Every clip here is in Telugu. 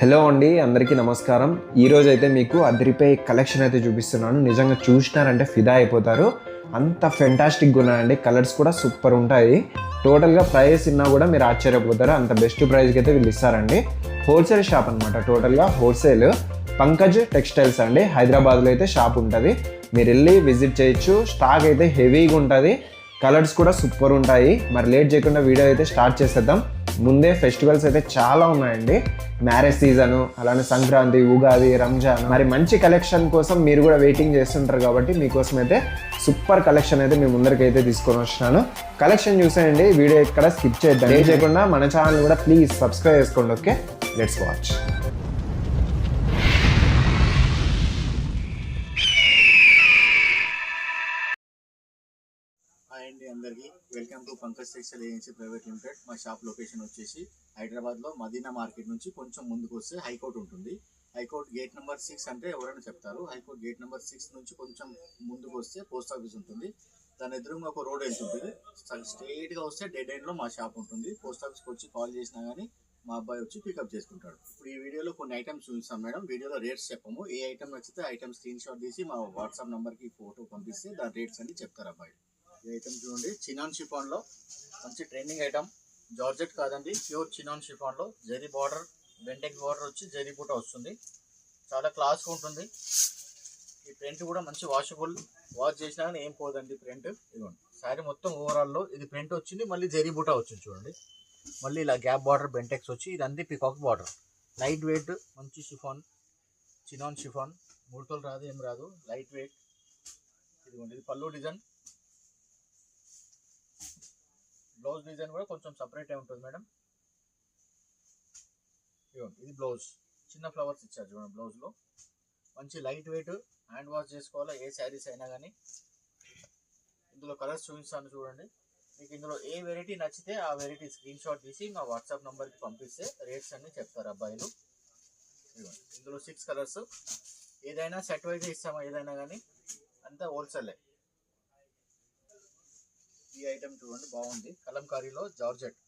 హలో అండి అందరికీ నమస్కారం. ఈరోజు అయితే మీకు అదిరిపై కలెక్షన్ అయితే చూపిస్తున్నాను. నిజంగా చూసినారంటే ఫిదా అయిపోతారు. అంత ఫెంటాస్టిక్గా ఉన్నాయండి. కలర్స్ కూడా సూపర్ ఉంటాయి. టోటల్గా ప్రైస్ ఇన్నా కూడా మీరు ఆశ్చర్యపోతారు. అంత బెస్ట్ ప్రైస్కి అయితే వీళ్ళు ఇస్తారండి. హోల్సేల్ షాప్ అనమాట టోటల్గా హోల్సేల్ పంకజ్ టెక్స్టైల్స్ అండి. హైదరాబాద్లో అయితే షాప్ ఉంటుంది. మీరు వెళ్ళి విజిట్ చేయొచ్చు. స్టాక్ అయితే హెవీగా ఉంటుంది. కలర్స్ కూడా సూపర్ ఉంటాయి. మరి లేట్ చేయకుండా వీడియో అయితే స్టార్ట్ చేసేద్దాం. ముందే ఫెస్టివల్స్ అయితే చాలా ఉన్నాయండి. మ్యారేజ్ సీజన్ అలానే సంక్రాంతి ఉగాది రంజాన్. మరి మంచి కలెక్షన్ కోసం మీరు కూడా వెయిటింగ్ చేస్తుంటారు కాబట్టి మీకోసం అయితే సూపర్ కలెక్షన్ అయితే మీ ముందరికి అయితే తీసుకొని వచ్చినాను. కలెక్షన్ చూసేయండి వీడియో ఇక్కడ స్కిప్ చేద్దాం చేయకుండా మన ఛానల్ కూడా ప్లీజ్ సబ్స్క్రైబ్ చేసుకోండి okay? Let's watch. To Pankaj textile agency private limited. మా షాప్ లొకేషన్ వచ్చేసి హైదరాబాద్లో మదీనా మార్కెట్ నుంచి కొంచెం ముందుకు వస్తే హైకోర్ట్ ఉంటుంది. హైకోర్ట్ గేట్ నెంబర్ సిక్స్ అంటే ఎవరైనా చెప్తారు. హైకోర్ట్ గేట్ నెంబర్ సిక్స్ నుంచి కొంచెం ముందుకు వస్తే పోస్ట్ ఆఫీస్ ఉంటుంది. దాని ఎదురుగా ఒక రోడ్ వెళ్తుంటుంది స్ట్రైట్గా వస్తే డెడ్ ఎండ్లో మా షాప్ ఉంటుంది. పోస్ట్ ఆఫీస్కి వచ్చి కాల్ చేసినా కానీ మా అబ్బాయి వచ్చి పికప్ చేసుకుంటాడు. ఇప్పుడు ఈ వీడియోలో కొన్ని ఐటమ్స్ చూపిస్తాం మేడం. వీడియోలో రేట్స్ చెప్పము. ఏ ఐటమ్ నచ్చితే ఐటమ్ స్క్రీన్ షాట్ తీసి మా వాట్సాప్ నెంబర్కి ఫోటో పంపిస్తే దాని రేట్స్ అన్ని చెప్తారు అబ్బాయి. ఈ ఐటమ్ చూడండి. చినాన్ షిఫాన్లో మంచి ట్రెండింగ్ ఐటమ్ జార్జెట్ కాదండి. ప్యూర్ చినాన్ షిఫాన్లో జరీ బార్డర్ బెంటెక్ బార్డర్ వచ్చి జరీ బూట వస్తుంది. చాలా క్లాస్ ఉంటుంది. ఈ ప్రింట్ కూడా మంచి వాషబుల్ వాష్ చేసినా కానీ ఏం పోదండి ప్రింట్ ఇదిగోండి. శారీ మొత్తం ఓవరాల్లో ఇది ప్రింట్ వచ్చింది మళ్ళీ జరీ బూట వచ్చింది చూడండి. మళ్ళీ ఇలా గ్యాప్ బార్డర్ బెంటెక్స్ వచ్చి ఇది అంది పికాక్ బార్డర్ లైట్ వెయిట్ మంచి షిఫాన్ చినాన్ షిఫాన్ ముడతలు రాదు ఏం రాదు. లైట్ వెయిట్ ఇదిగోండి ఇది పళ్ళు డిజైన్. బ్లౌజ్ డిజైన్ కూడా కొంచెం సపరేట్ ఉంటుంది మేడం. ఇదిగోండి ఇది బ్లౌజ్. చిన్న ఫ్లవర్స్ ఇచ్చారు చూడండి బ్లౌజ్లో. మంచి లైట్ వెయిట్ హ్యాండ్ వాష్ చేసుకోవాలా ఏ శారీస్ అయినా కానీ. ఇందులో కలర్స్ చూపిస్తాను చూడండి. మీకు ఇందులో ఏ వెరైటీ నచ్చితే ఆ వెరైటీ స్క్రీన్ షాట్ తీసి మా వాట్సాప్ నెంబర్కి పంపిస్తే రేట్స్ అన్ని చెప్తారు అబ్బాయిలు. ఇదిగోండి ఇందులో సిక్స్ కలర్స్. ఏదైనా సెట్ వైజ్ ఇస్తామా ఏదైనా కానీ? అంతా హోల్సేలే. ఈ ఐటమ్ చూడండి బాగుంది. కలంకారీలో జార్జెట్.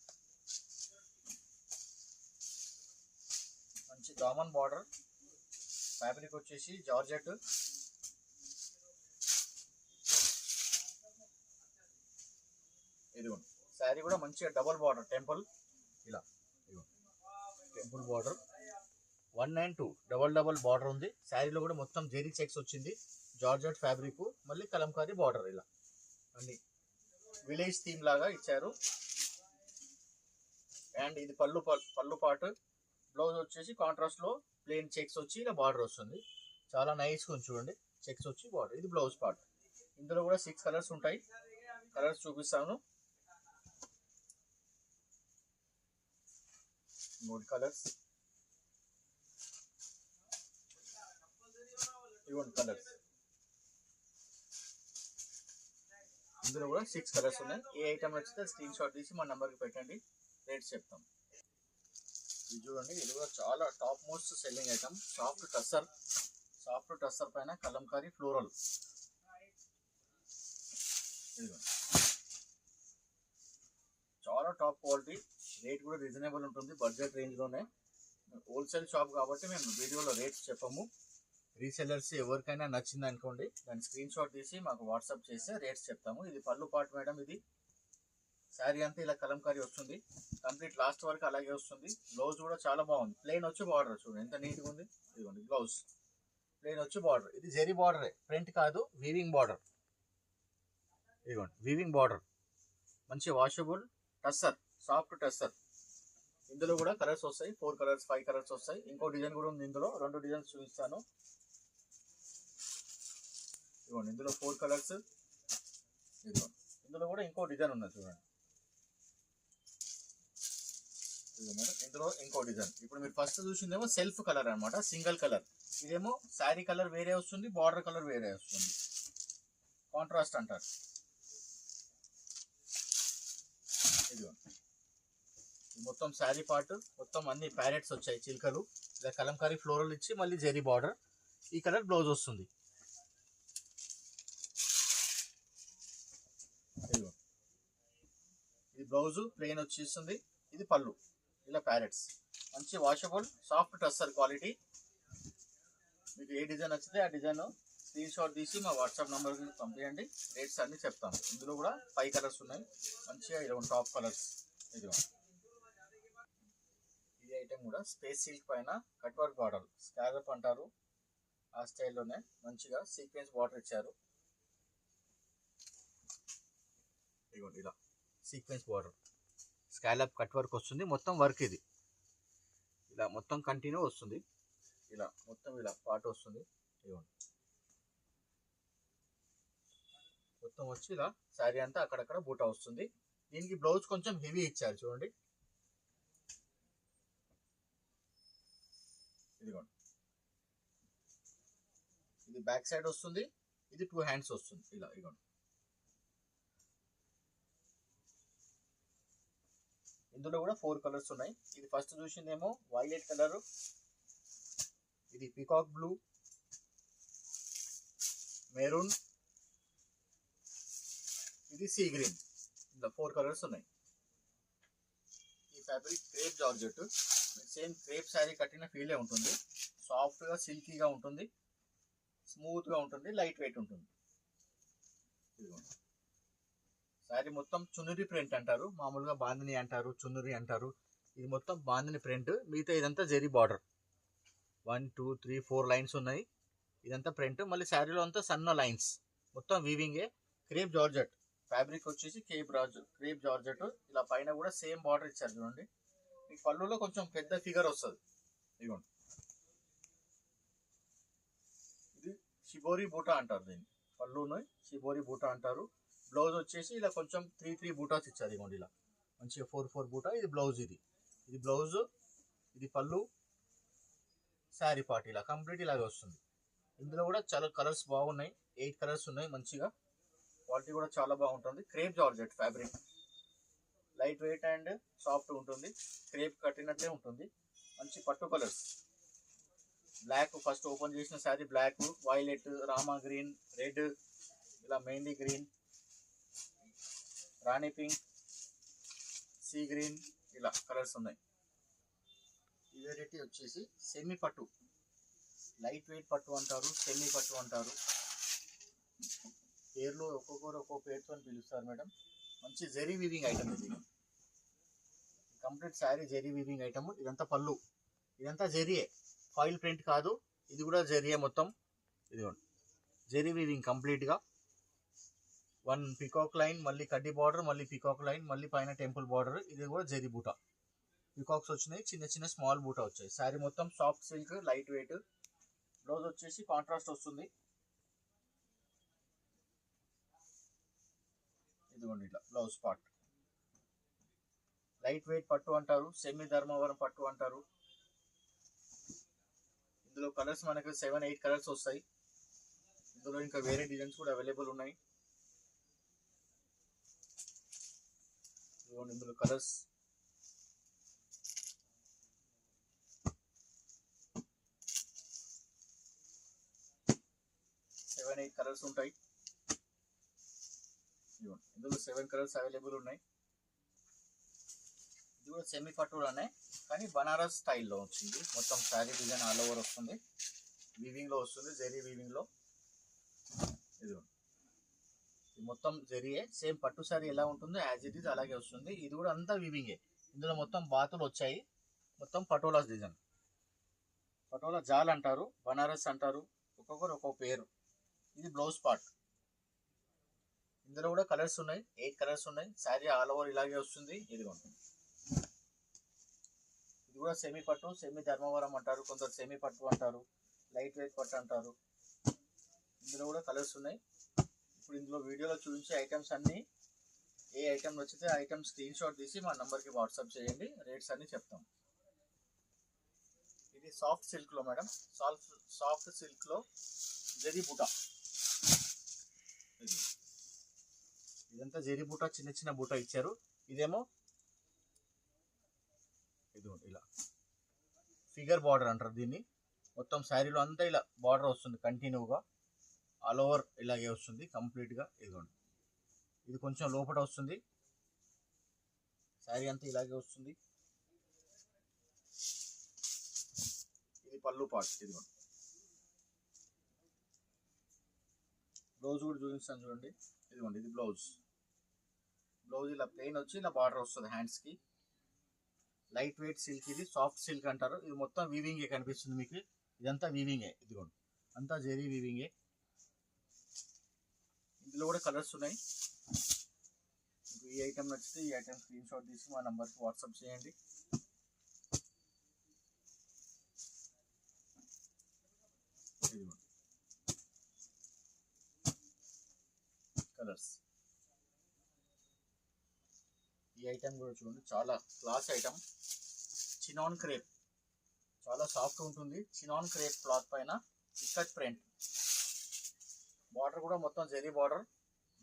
మంచి దామన్ బార్డర్. ఫ్యాబ్రిక్ వచ్చేసి జార్జెట్. ఇదిగోండి. శారీ కూడా మంచిగా డబల్ బార్డర్ టెంపుల్. ఇలా temple border. One nine two double double border ఉంది. శారీలో కూడా మొత్తం జెరీ చెక్స్ వచ్చింది. జార్జెట్ ఫ్యాబ్రిక్ మళ్ళీ కలంకారీ బార్డర్ ఇలా. అన్నీ విలేజ్ థీమ్ లాగా ఇచ్చారు. అండ్ ఇది పళ్ళు ప- పళ్ళు పాటు. బ్లౌజ్ వచ్చేసి కాంట్రాస్ట్లో ప్లేన్ చెక్స్ వచ్చి ఇలా బార్డర్ వస్తుంది. చాలా నైస్గా చూడండి. చెక్స్ వచ్చి బార్డర్ ఇది బ్లౌజ్ పార్ట్ ఇందులో కూడా సిక్స్ కలర్స్ ఉంటాయి. కలర్స్ చూపిస్తాను. మూడు కలర్స్ ఇవ్వండి కలర్స్ అందులో కూడా సిక్స్ కలర్స్ ఉన్నాయి. ఏ ఐటమ్ నచ్చితే స్క్రీన్ షాట్ తీసి మా నంబర్కి పెట్టండి. రేట్స్ చెప్తాం. ఇది చూడండి ఇది కూడా చాలా top most selling item soft tussar soft tussar పైన కలంకారీ ఫ్లోరల్ చాలా టాప్ క్వాలిటీ రేట్ కూడా రీజనబుల్ ఉంటుంది. బడ్జెట్ రేంజ్లోనే హోల్సేల్ షాప్ కాబట్టి మేము వీడియోలో రేట్స్ చెప్పము. రీసెల్లర్స్ ఎవరికైనా నచ్చింది అనుకోండి దాని స్క్రీన్ షాట్ తీసి మాకు వాట్సాప్ చేస్తే రేట్స్ చెప్తాము. ఇది పళ్ళు పాటు మేడం ఇది శారీ అంతా ఇలా కలంకారీ వస్తుంది. కంప్లీట్ లాస్ట్ వరకు అలాగే వస్తుంది. బ్లౌజ్ కూడా చాలా బాగుంది. ప్లెయిన్ వచ్చి బార్డర్ చూడండి ఎంత నీట్గా ఉంది. ఇదిగోండి బ్లౌజ్. ప్లెయిన్ వచ్చి బార్డర్. ఇది జెరీ బార్డరే ప్రింట్ కాదు వీవింగ్ బార్డర్. ఇదిగోండి వీవింగ్ బార్డర్. మంచి వాషబుల్ టస్సర్ సాఫ్ట్ టస్సర్. ఇందులో కూడా కలర్స్ వస్తాయి ఫోర్ కలర్స్ ఫైవ్ కలర్స్ వస్తాయి. ఇంకో డిజైన్ కూడా ఉంది ఇందులో. రెండు డిజైన్స్ చూపిస్తాను. ఇదిగోండి ఇందులో ఫోర్ కలర్స్ ఇదిగోండి ఇందులో కూడా ఇంకో డిజైన్ ఉన్నది చూడండి. ఇదిగో మేడం ఇందులో ఇంకో డిజైన్ ఇప్పుడు మీరు ఫస్ట్ చూసిందేమో సెల్ఫ్ కలర్ అనమాట సింగిల్ కలర్ ఇదేమో శారీ కలర్ వేరే వస్తుంది బార్డర్ కలర్ వేరే వస్తుంది. కాంట్రాస్ట్ అంటారు. ఇదిగోండి. మొత్తం శారీ పార్ట్ మొత్తం అన్ని ప్యారెట్స్ వచ్చాయి చిలుకలు. ఇలా కలంకారీ ఫ్లోరల్ ఇచ్చి మళ్ళీ జెరీ బార్డర్ ఈ కలర్ బ్లౌజ్ వస్తుంది ఇదిగో. ఇది రోజు ప్లెయిన్ వచ్చేస్తుంది. ఇది పళ్ళు. ఇలా ప్యారెట్స్. మంచి వాషబుల్ సాఫ్ట్ టస్సర్ క్వాలిటీ మీకు ఏ డిజైన్ వచ్చింది ఆ డిజైన్ స్క్రీన్ షాట్ తీసి మా వాట్సాప్ నెంబర్కి పంపించండి రేట్స్ అన్ని చెప్తాను. ఇందులో కూడా ఫైవ్ కలర్స్ ఉన్నాయి. మంచిగా ఇరవై టాప్ కలర్స్ ఇది ఈ ఐటెం కూడా స్పేస్ సిల్క్ పైన కట్ వర్క్ బార్డర్ స్కాలప్ అంటారు. ఆ స్టైల్లోనే మంచిగా సీక్వెన్స్ బార్డర్ ఇచ్చారు. ఇదిగోండి ఇలా. Sequence border. Scallop cut work వస్తుంది. మొత్తం వర్క్ ఇది. ఇలా మొత్తం కంటిన్యూ వస్తుంది. ఇలా మొత్తం ఇలా పార్ట్ వస్తుంది. ఇదిగోండి. మొత్తం వచ్చి ఇలా శారీ అంతా అక్కడక్కడ బూట వస్తుంది. దీనికి బ్లౌజ్ కొంచెం హెవీ ఇచ్చారు చూడండి. ఇదిగోండి. ఇది బ్యాక్ సైడ్ వస్తుంది. ఇది టూ హ్యాండ్స్ వస్తుంది. ఇలా ఇదిగోండి. ఇందులో కూడా ఫోర్ కలర్స్ ఉన్నాయి. ఇది ఫస్ట్ చూసిందేమో వైలెట్ కలరు ఇది పికాక్ బ్లూ మెరూన్ ఇది సీ గ్రీన్ ఇందులో ఫోర్ కలర్స్ ఉన్నాయి. ఈ fabric crepe georgette. Same crepe sari కట్టిన ఫీలే ఉంటుంది. సాఫ్ట్గా సిల్కీగా ఉంటుంది. స్మూత్గా ఉంటుంది. లైట్ వెయిట్ ఉంటుంది. ఇదిగోండి. శారీ మొత్తం చున్నరి ప్రింట్ అంటారు. మామూలుగా బాందిని అంటారు చున్నరి అంటారు. ఇది మొత్తం బాందిని ప్రింట్. మిగతా ఇదంతా zari border. One two three four lines ఉన్నాయి. ఇదంతా ప్రింట్. మళ్ళీ శారీలో అంతా సన్న లైన్స్. మొత్తం వీవింగే. Crepe georgette. ఫ్యాబ్రిక్ వచ్చేసి కేప్ రాజ్ క్రేప్ జార్జెట్. ఇలా పైన కూడా సేమ్ బార్డర్ ఇచ్చారు చూడండి. ఈ పళ్ళులో కొంచెం పెద్ద ఫిగర్ వస్తుంది. ఇదిగోండి. ఇది షిబోరి బూటా అంటారు దీన్ని. పళ్ళును షిబోరి బూటా అంటారు. బ్లౌజ్ వచ్చేసి ఇలా కొంచెం త్రీ త్రీ బూటాస్ ఇచ్చారు ఇదిగోండి ఇలా. మంచిగా ఫోర్ ఫోర్ బూటా. ఇది బ్లౌజ్ ఇది. ఇది బ్లౌజ్ ఇది పళ్ళు శారీ పార్ట్ ఇలా. కంప్లీట్ ఇలాగే వస్తుంది. ఇందులో కూడా చాలా కలర్స్ బాగున్నాయి. ఎయిట్ కలర్స్ ఉన్నాయి మంచిగా. క్వాలిటీ కూడా చాలా బాగుంటుంది. Crepe georgette fabric. Light weight and soft ఉంటుంది. క్రేప్ కట్టినట్టే ఉంటుంది. మంచి పట్టు కలర్స్. బ్లాక్ ఫస్ట్ ఓపెన్ చేసిన sari black violet Rama green red ఇలా mehndi green. Rani pink sea green ఇలా కలర్స్ ఉన్నాయి. ఈ వెరైటీ వచ్చేసి సెమీ పట్టు. లైట్ వెయిట్ పట్టు అంటారు సెమీ పట్టు అంటారు. పేర్లు ఒక్కొక్కరు ఒక్కొక్క పేరుతో పిలుస్తారు మేడం. మంచి జెరీ వీవింగ్ ఐటమ్ ఇది. Complete sari zari weaving item ఇదంతా పళ్ళు. ఇదంతా జెరియే. ఫాయిల్ ప్రింట్ కాదు. ఇది కూడా జెరియే మొత్తం. ఇదిగోండి. జెరీ వీవింగ్ కంప్లీట్గా వన్ పికాక్ లైన్ మళ్ళీ కడ్డీ బార్డర్ మళ్ళీ పికాక్ లైన్ మళ్ళీ పైన టెంపుల్ బార్డర్. ఇది కూడా జరి బూటా. పికాక్స్ వచ్చినాయి చిన్న చిన్న స్మాల్ బూటా వచ్చాయి. శారీ మొత్తం soft silk light weight. Blouse వచ్చేసి కాంట్రాస్ట్ వస్తుంది. ఇదిగోండి ఇట్లా బ్లౌజ్ పార్ట్ లైట్ వెయిట్ పట్టు అంటారు సెమీ ధర్మవరం పట్టు అంటారు. ఇందులో కలర్స్ మనకు సెవెన్ ఎయిట్ కలర్స్ వస్తాయి. ఇందులో ఇంకా వేరే డిజైన్స్ కూడా అవైలబుల్ ఉన్నాయి. చూడండి ఇందులో కలర్స్ సెవెన్ ఎయిట్ కలర్స్ ఉంటాయి. ఇందులో సెవెన్ కలర్స్ అవైలబుల్ ఉన్నాయి. ఇది కూడా సెమీ పట్టులోనే కానీ బనారస్ స్టైల్లో వచ్చింది. మొత్తం శారీ డిజైన్ ఆల్ ఓవర్ వస్తుంది. వీవింగ్లో వస్తుంది జెరీ వీవింగ్లో ఇదిగోండి ఇది మొత్తం జరిగే సేమ్ పట్టు శారీ ఎలా ఉంటుందో యాజ్ ఇట్ ఈజ్ అలాగే వస్తుంది. ఇది కూడా అంతా వివింగే ఇందులో మొత్తం బాతులు వచ్చాయి. మొత్తం పటోలా డిజైన్ పటోలా జాల్ అంటారు బనారస్ అంటారు ఒక్కొక్కరు ఒక్కొక్క పేరు. ఇది బ్లౌజ్ పార్ట్ ఇందులో కూడా కలర్స్ ఉన్నాయి. ఎయిట్ కలర్స్ ఉన్నాయి. శారీ ఆల్ ఓవర్ ఇలాగే వస్తుంది. ఇదిగోండి ఇది కూడా సెమీ పట్టు సెమీ ధర్మవరం అంటారు. కొందరు సెమీ పట్టు అంటారు. లైట్ వెయిట్ పట్టు అంటారు. ఇందులో కూడా కలర్స్ ఉన్నాయి. ఇప్పుడు ఇందులో వీడియోలో చూపించే ఐటమ్స్ అన్నీ ఏ ఐటమ్ నచ్చితే ఐటమ్ స్క్రీన్ షాట్ తీసి మా నంబర్కి వాట్సాప్ చేయండి రేట్స్ అన్నీ చెప్తాం. ఇది సాఫ్ట్ సిల్క్లో మేడం సాఫ్ట్ సాఫ్ట్ సిల్క్లో జరీ బుటా. ఇది. ఇదంతా జరీ బూటా చిన్న చిన్న బూటా ఇచ్చారు. ఇదేమో ఇది ఇలా. ఫిగర్ బార్డర్ అంటారు దీన్ని. మొత్తం శారీలో అంతా ఇలా బార్డర్ వస్తుంది కంటిన్యూగా ఆల్ ఓవర్ ఇలాగే వస్తుంది కంప్లీట్గా ఇదిగోండి. ఇది కొంచెం లోపల వస్తుంది. శారీ అంతా ఇలాగే వస్తుంది. ఇది పళ్ళు పాట్ ఇదిగోండి. బ్లౌజ్ కూడా చూపిస్తాను చూడండి. ఇదిగోండి ఇది బ్లౌజ్. బ్లౌజ్ ఇలా ప్లెయిన్ వచ్చి ఇలా బార్డర్ వస్తుంది హ్యాండ్స్కి. లైట్ వెయిట్ సిల్క్ ఇది సాఫ్ట్ సిల్క్ అంటారు. ఇది మొత్తం వీవింగే కనిపిస్తుంది మీకు? ఇదంతా వీవింగే ఇదిగోండి. అంతా జెరీ వీవింగే ఇందులో కూడా కలర్స్ ఉన్నాయి. మీకు ఈ ఐటమ్ నచ్చితే ఈ ఐటెం స్క్రీన్ షాట్ తీసి మా నంబర్కి వాట్సాప్ చేయండి. కలర్స్ ఈ ఐటెం కూడా చూడండి చాలా క్లాస్ ఐటెం చినాన్ క్రేప్ చాలా సాఫ్ట్ ఉంటుంది. చినాన్ క్రేప్ క్లాత్ పైన ఇక్కత్ ప్రింట్ బార్డర్ కూడా మొత్తం జెరీ బార్డర్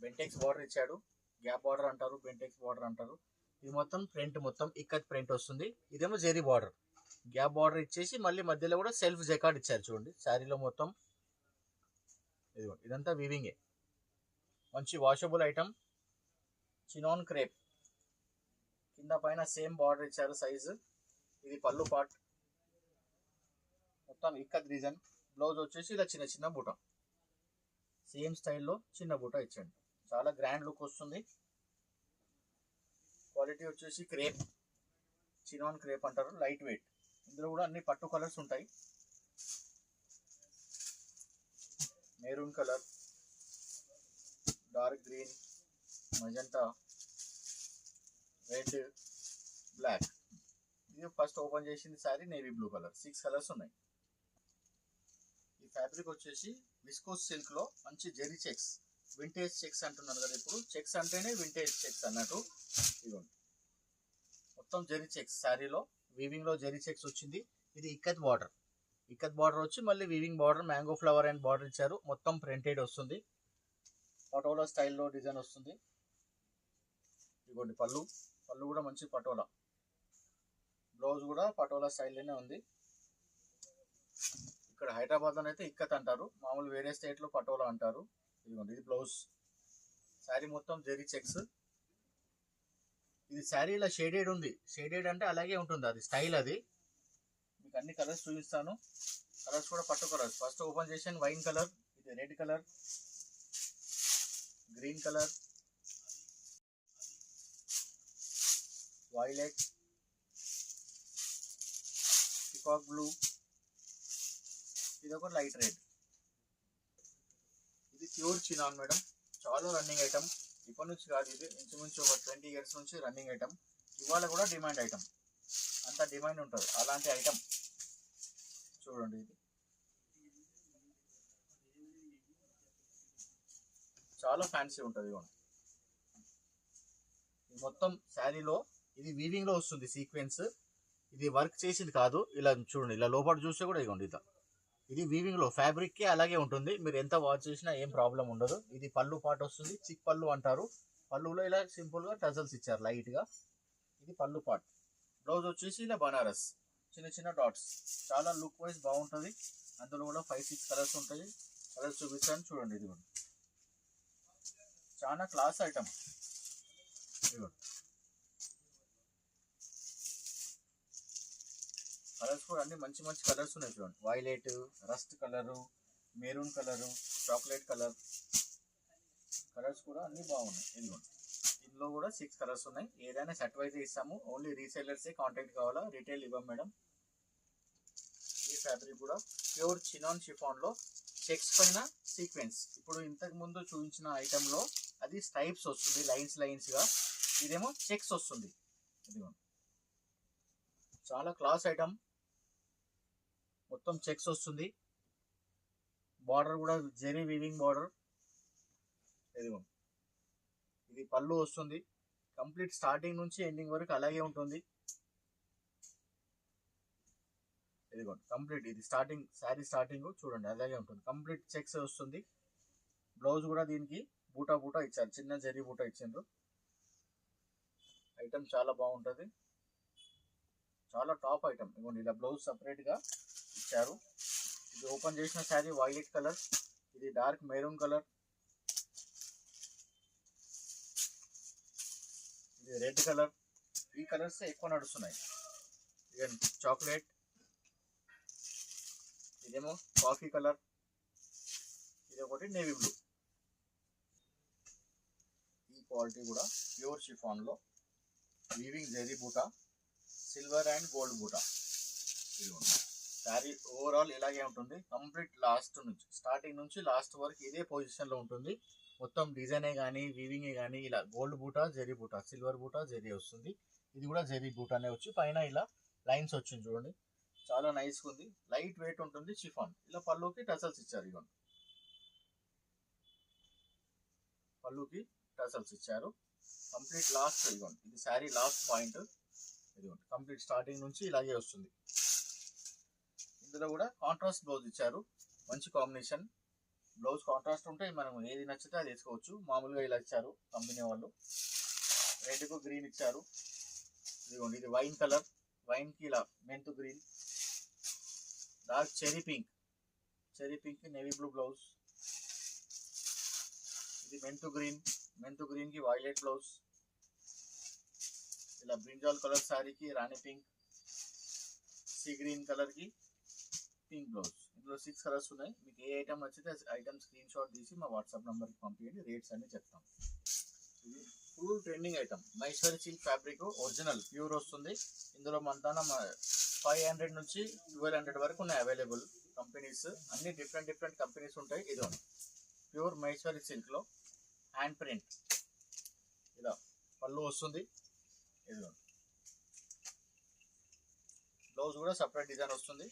బెంటెక్స్ బార్డర్ ఇచ్చాడు. గ్యాప్ బార్డర్ అంటారు బెంటెక్స్ బార్డర్ అంటారు. ఇది మొత్తం ప్రింట్ మొత్తం ఇక్కత్ ప్రింట్ వస్తుంది. ఇదేమో జెరీ బార్డర్. గ్యాప్ బార్డర్ ఇచ్చేసి మళ్ళీ మధ్యలో కూడా సెల్ఫ్ జెకార్డ్ ఇచ్చారు చూడండి. శారీలో మొత్తం ఇదిగోండి ఇదంతా వీవింగే మంచి వాషబుల్ ఐటమ్ చినాన్ క్రేప్ కింద పైన సేమ్ బార్డర్ ఇచ్చారు సైజు ఇది పళ్ళు పార్ట్ మొత్తం ఇక్కత్ రీజన్ బ్లౌజ్ వచ్చేసి ఇలా చిన్న చిన్న బూట. సేమ్ స్టైల్లో చిన్న బూట ఇచ్చండి. చాలా గ్రాండ్ లుక్ వస్తుంది. క్వాలిటీ వచ్చేసి క్రేప్ చినాన్ క్రేప్ అంటారు లైట్ వెయిట్. ఇందులో కూడా అన్ని పట్టు కలర్స్ ఉంటాయి. Maroon colour dark green magenta red black. ఇది ఫస్ట్ ఓపెన్ చేసింది sari navy blue colour. Six colours ఉన్నాయి. ఈ ఫ్యాబ్రిక్ వచ్చేసి విస్కోస్ సిల్క్లో మంచి జెరీ చెక్స్ వింటేజ్ చెక్స్ అంటున్నారు కదా ఇప్పుడు. చెక్స్ అంటేనే వింటేజ్ చెక్స్ అన్నట్టు ఇదిగోండి. మొత్తం జెరీ చెక్స్ శారీలో వీవింగ్లో జెరీ చెక్స్ వచ్చింది. ఇది ఇక్కత్ బార్డర్. ఇక్కత్ బార్డర్ వచ్చి మళ్ళీ weaving border mango flower and border ఇచ్చారు. మొత్తం ప్రింటెడ్ వస్తుంది. పటోలా స్టైల్లో డిజైన్ వస్తుంది. ఇదిగోండి పళ్ళు. పళ్ళు కూడా మంచి పటోలా. బ్లౌజ్ కూడా పటోలా స్టైల్లోనే ఉంది. ఇక్కడ హైదరాబాద్లో అయితే ఇక్కత్ అంటారు. మామూలు వేరే స్టేట్లో పటోలా అంటారు. ఇదిగోండి ఇది బ్లౌజ్ శారీ మొత్తం జెరీ చెక్స్. ఇది శారీ ఇలా షేడెడ్ ఉంది. షేడెడ్ అంటే అలాగే ఉంటుంది అది స్టైల్ అది. మీకు అన్ని కలర్స్ చూపిస్తాను. కలర్స్ కూడా పట్టు కలర్స్ ఫస్ట్ ఓపెన్ చేసాను వైన్ కలర్ ఇది red colour green colour violet peacock blue ఇది ఒక లైట్ రెడ్ ఇది ప్యూర్ చినాన్ మేడం. చాలా రన్నింగ్ ఐటమ్. ఇప్పటి నుంచి కాదు ఇది. ఇంచుమించు ఒక ట్వంటీ ఇయర్స్ నుంచి రన్నింగ్ ఐటమ్. ఇవాళ కూడా డిమాండ్ ఐటమ్. అంత డిమాండ్ ఉంటుంది. అలాంటి ఐటమ్. చూడండి ఇది. చాలా ఫ్యాన్సీ ఉంటుంది ఇవ్వండి. ఇది మొత్తం శారీలో ఇది వీవింగ్లో వస్తుంది సీక్వెన్స్ ఇది వర్క్ చేసింది కాదు. ఇలా చూడండి. ఇలా లోపల చూస్తే కూడా ఇదిగోండి ఇట్లా. ఇది వీవింగ్లో ఫ్యాబ్రిక్కి అలాగే ఉంటుంది. మీరు ఎంత వాచ్ చేసినా ఏం ప్రాబ్లం ఉండదు. ఇది పళ్ళు పాట వస్తుంది. చిక్ పళ్ళు అంటారు. పళ్ళులో ఇలా సింపుల్గా టజల్స్ ఇచ్చారు లైట్గా. ఇది పళ్ళు పాట్ బ్లౌజ్ వచ్చేసి ఇలా బనారస్. చిన్న చిన్న డాట్స్ చాలా లుక్ వైజ్ బాగుంటుంది. అందులో కూడా ఫైవ్ సిక్స్ కలర్స్ ఉంటాయి. కలర్స్ చూపిస్తాను చూడండి ఇది కూడా చాలా క్లాస్ ఐటమ్ ఇదిగోండి. కలర్స్ కూడా అన్ని మంచి మంచి కలర్స్ ఉన్నాయి చూడండి. Violet rust colour maroon colour chocolate colour colours కూడా అన్ని బాగున్నాయి. ఇదిగోండి. ఇందులో కూడా సిక్స్ కలర్స్ ఉన్నాయి. ఏదైనా సెట్ వైజ్ ఇస్తాము. ఓన్లీ రీసెలర్సే కాంటాక్ట్ కావాలా? రిటైల్ ఇవ్వం మేడం. ఈ ఫ్యాబ్రిక్ కూడా ప్యూర్ చినాన్ షిఫాన్లో చెక్స్ పైన సీక్వెన్స్ ఇప్పుడు ఇంతకు ముందు చూపించిన ఐటెంలో అది స్టైప్స్ వస్తుంది. లైన్స్ లైన్స్గా ఇదేమో చెక్స్ వస్తుంది. ఇదిగోండి. చాలా క్లాస్ ఐటమ్ మొత్తం చెక్స్ వస్తుంది. బార్డర్ కూడా జెరీ వీవింగ్ బార్డర్ ఇదిగో. ఇది పళ్ళు వస్తుంది. కంప్లీట్ స్టార్టింగ్ నుంచి ఎండింగ్ వరకు అలాగే ఉంటుంది. ఇదిగోండి కంప్లీట్ ఇది స్టార్టింగ్ శారీ స్టార్టింగ్ చూడండి అలాగే ఉంటుంది. కంప్లీట్ చెక్స్ వస్తుంది. బ్లౌజ్ కూడా దీనికి బూటా బూటా ఇచ్చారు. చిన్న జరీ బూటా ఇచ్చిండ్రు. ఐటమ్ చాలా బాగుంటుంది. చాలా టాప్ ఐటమ్. ఇవ్వండి ఇలా బ్లౌజ్ సపరేట్గా ఇచ్చారు. ఇది ఓపెన్ చేసిన శారీ వైలెట్ కలర్ ఇది డార్క్ మెరూన్ కలర్ ఇది రెడ్ కలర్. ఈ కలర్స్ ఎక్కువ నడుస్తున్నాయి. ఇక చాక్లెట్ ఇదేమో కాఫీ కలర్ ఇది ఒకటి నేవీ బ్లూ. ఈ క్వాలిటీ కూడా pure షిఫాన్లో weaving zari buta. Silver and gold బూటా ఇది శారీ ఓవరాల్ ఇలాగే ఉంటుంది. కంప్లీట్ లాస్ట్ నుంచి స్టార్టింగ్ నుంచి లాస్ట్ వరకు ఇదే పొజిషన్లో ఉంటుంది. మొత్తం డిజైనే కానీ వీవింగే కానీ ఇలా గోల్డ్ బూటా జెరీ బూటా సిల్వర్ బూటా జెరీ వస్తుంది. ఇది కూడా జెరీ బూటానే వచ్చి. పైన ఇలా లైన్స్ వచ్చింది చూడండి. చాలా నైస్గా ఉంది. లైట్ వెయిట్ ఉంటుంది షిఫాన్ ఇలా పళ్ళుకి టసల్స్ ఇచ్చారు ఇవ్వండి పళ్ళుకి టసల్స్ ఇచ్చారు. కంప్లీట్ లాస్ట్ ఇదిగోండి. ఇది శారీ లాస్ట్ పాయింట్ ఇదిగోండి కంప్లీట్ స్టార్టింగ్ నుంచి ఇలాగే వస్తుంది. ఇందులో కూడా కాంట్రాస్ట్ బ్లౌజ్ ఇచ్చారు. మంచి కాంబినేషన్ బ్లౌజ్ కాంట్రాస్ట్ ఉంటే మనం ఏది నచ్చితే అది వేసుకోవచ్చు. మామూలుగా ఇలా ఇచ్చారు కంపెనీ వాళ్ళు. రెడ్కు గ్రీన్ ఇచ్చారు. ఇదిగోండి ఇది వైన్ కలర్ వైన్కి ఇలా mint green dark cherry pink cherry pink navy blue blouse ఇది మెంతు గ్రీన్ మెంతు గ్రీన్కి వైలెట్ బ్లౌజ్ ఇలా బ్రింజాల్ కలర్ శారీకి రాణి పింక్ సీ గ్రీన్ కలర్కి పింక్ బ్లౌజ్. ఇందులో సిక్స్ కలర్స్ ఉన్నాయి. మీకు ఏ ఐటమ్ నచ్చితే ఐటమ్ స్క్రీన్ షాట్ తీసి మా వాట్సాప్ నెంబర్కి పంపించండి రేట్స్ అన్ని చెప్తాం. ఇది full trending item Mysuri silk fabric original pure వస్తుంది. ఇందులో మన ఫైవ్ హండ్రెడ్ నుంచి ట్వెల్వ్ హండ్రెడ్ వరకు ఉన్నాయి అవైలబుల్ కంపెనీస్ అన్ని డిఫరెంట్ డిఫరెంట్ కంపెనీస్ ఉంటాయి. ఇది ప్యూర్ మైసూరి సిల్క్లో హ్యాండ్ ప్రింట్ ఇలా పళ్ళు వస్తుంది. బ్లౌజ్ కూడా సపరేట్ డిజైన్ వస్తుంది.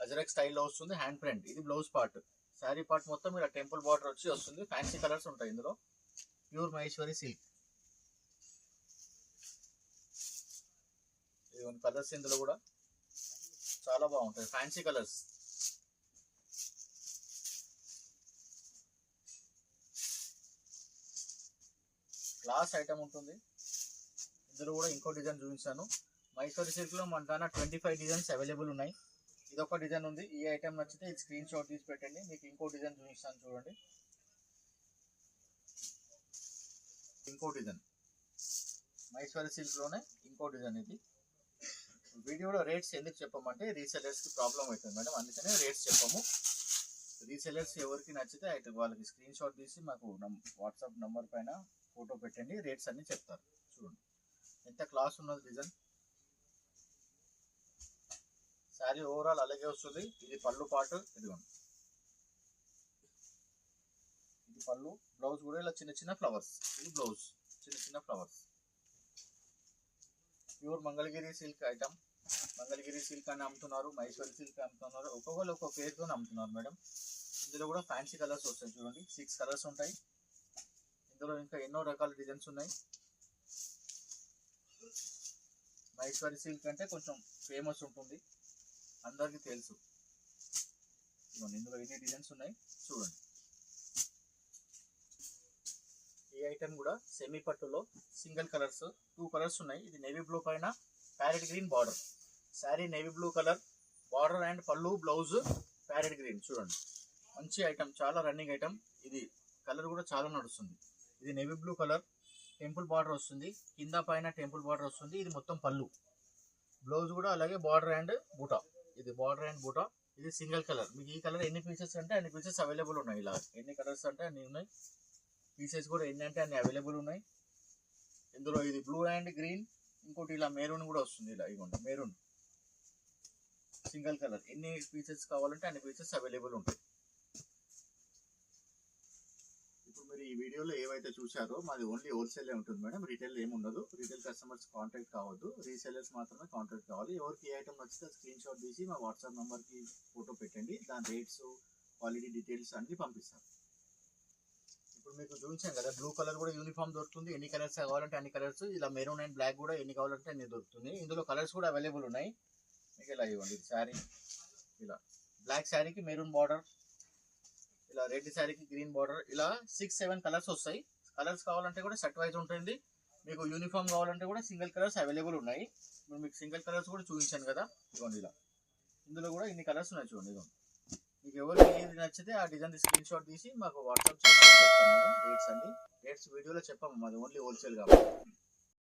అజరక్ స్టైల్లో వస్తుంది. హ్యాండ్ ప్రింట్ ఇది బ్లౌజ్ పార్ట్. శారీ పార్ట్ మొత్తం ఇలా టెంపుల్ బార్డర్ వచ్చి వస్తుంది. ఫ్యాన్సీ కలర్స్ ఉంటాయి ఇందులో. ప్యూర్ మహేశ్వరి సిల్క్ ఇదిగోండి కలర్స్ ఇందులో కూడా. చాలా బాగుంటాయి. ఫ్యాన్సీ కలర్స్ క్లాస్ ఐటమ్ ఉంటుంది. ఇందులో కూడా ఇంకో డిజైన్ చూపించాను. మైసూరి సిల్క్లో మన దాని ట్వంటీ ఫైవ్ డిజైన్స్ అవైలబుల్ ఉన్నాయి. ఇది ఒక డిజైన్ ఉంది. ఈ ఐటెం నచ్చితే ఇది స్క్రీన్ షాట్ తీసి పెట్టండి. మీకు ఇంకో డిజైన్ చూపిస్తాను చూడండి. ఇంకో డిజైన్. మైసూరి సిల్క్లోనే ఇంకో డిజైన్ ఇది. వీడియోలో రేట్స్ ఎందుకు చెప్పమంటే రీసెలర్స్కి ప్రాబ్లం అవుతుంది మేడం. అందుకనే రేట్స్ చెప్పము. రీసెలర్స్ ఎవరికి నచ్చితే అయితే వాళ్ళకి స్క్రీన్ షాట్ తీసి మాకు వాట్సాప్ నంబర్ పైన ఫోటో పెట్టండి. రేట్స్ అన్నీ చెప్తారు. చూడండి. ఎంత క్లాస్ ఉన్నది డిజైన్ శారీ ఓవరాల్ అలాగే వస్తుంది. ఇది పళ్ళు పాటు ఇదిగోండి. ఇది పళ్ళు బ్లౌజ్ కూడా ఇలా చిన్న చిన్న ఫ్లవర్స్ ఇది బ్లౌజ్ చిన్న చిన్న flowers pure Mangalagiri silk item Mangalagiri silk అని అమ్ముతున్నారు మైసూర్ సిల్క్ అమ్ముతున్నారు. ఒక్కొక్కరు ఒక్కొక్క పేరుతో అమ్ముతున్నారు మేడం. ఇందులో కూడా ఫ్యాన్సీ కలర్స్ వస్తాయి చూడండి. సిక్స్ కలర్స్ ఉంటాయి. ఇందులో ఇంకా ఎన్నో రకాల డిజైన్స్ ఉన్నాయి. మైసూరి సిల్క్ అంటే కొంచెం ఫేమస్ ఉంటుంది. అందరికీ తెలుసు. ఇదిగోండి ఇందులో ఎన్ని డిజైన్స్ ఉన్నాయి? చూడండి. ఈ ఐటమ్ కూడా సెమీ పట్టులో సింగిల్ కలర్స్ టూ కలర్స్ ఉన్నాయి. ఇది నేవీ బ్లూ పైన parrot green border sari navy blue colour border and పళ్ళు బ్లౌజ్ ప్యారెట్ గ్రీన్ చూడండి. మంచి ఐటమ్ చాలా రన్నింగ్ ఐటమ్ ఇది కలర్ కూడా చాలా నడుస్తుంది. ఇది navy blue colour temple border వస్తుంది. కింద పైన టెంపుల్ బార్డర్ వస్తుంది. ఇది మొత్తం పళ్ళు. బ్లౌజ్ కూడా అలాగే బార్డర్ అండ్ బూటా. ఇది బార్డర్ అండ్ బూటా. ఇది సింగిల్ కలర్. మీకు ఈ కలర్ ఎన్ని పీసెస్ అంటే అన్ని పీసెస్ అవైలబుల్ ఉన్నాయి. ఇలా ఎన్ని కలర్స్ అంటే అన్ని ఉన్నాయి. పీసెస్ కూడా ఎన్ని అంటే అన్ని అవైలబుల్ ఉన్నాయి. ఇందులో ఇది బ్లూ అండ్ గ్రీన్ ఇంకోటి ఇలా మెరూన్ కూడా వస్తుంది. ఇలా ఇవ్వండి మెరూన్ సింగిల్ కలర్. ఎన్ని పీసెస్ కావాలంటే అన్ని పీసెస్ అవైలబుల్ ఉంటాయి ఇప్పుడు మీరు ఈ వీడియోలో ఏవైతే చూసారో మాది ఓన్లీ హోల్సేలే ఉంటుంది మేడం. రీటైల్ ఏమి ఉండదు. రీటైల్ కస్టమర్స్ కాంటాక్ట్ కావద్దు. రీసెలర్స్ మాత్రమే కాంటాక్ట్ కావాలి. ఎవరికి ఏ ఐటమ్ నచ్చితే స్క్రీన్ షాట్ తీసి మా వాట్సాప్ నెంబర్కి ఫోటో పెట్టండి. దాని రేట్స్ క్వాలిటీ డీటెయిల్స్ అన్ని పంపిస్తాం. ఇప్పుడు మీకు చూపించాం కదా బ్లూ కలర్ కూడా యూనిఫామ్ దొరుకుతుంది. ఎన్ని కలర్స్ కావాలంటే అన్ని కలర్స్ ఇలా మెరూన్ అండ్ బ్లాక్ కూడా ఎన్ని కావాలంటే అన్ని దొరుకుతుంది. ఇందులో కలర్స్ కూడా అవైలబుల్ ఉన్నాయి. మీకు ఇలా ఇవ్వండి ఇది శారీ ఇలా. బ్లాక్ శారీకి మెరూన్ బార్డర్ ఇలా రెడ్ శారీకి గ్రీన్ బార్డర్ ఇలా సిక్స్ సెవెన్ కలర్స్ వస్తాయి. కలర్స్ కావాలంటే కూడా సెట్ వైజ్ ఉంటుంది. మీకు యూనిఫామ్ కావాలంటే కూడా సింగిల్ కలర్స్ అవైలబుల్ ఉన్నాయి. ఇప్పుడు మీకు సింగిల్ కలర్స్ కూడా చూపించాను కదా. ఇదిగోండి ఇలా. ఇందులో కూడా ఇన్ని కలర్స్ ఉన్నాయి చూడండి ఇదిగోండి. మీకు ఎవరికి ఏది నచ్చితే ఆ డిజైన్ స్క్రీన్ షాట్ తీసి మాకు వాట్సాప్ చేసి చెప్తాం మేడం. రేట్స్ రేట్స్ వీడియోలో చెప్పాము మాది ఓన్లీ హోల్సేల్ కాబట్టి.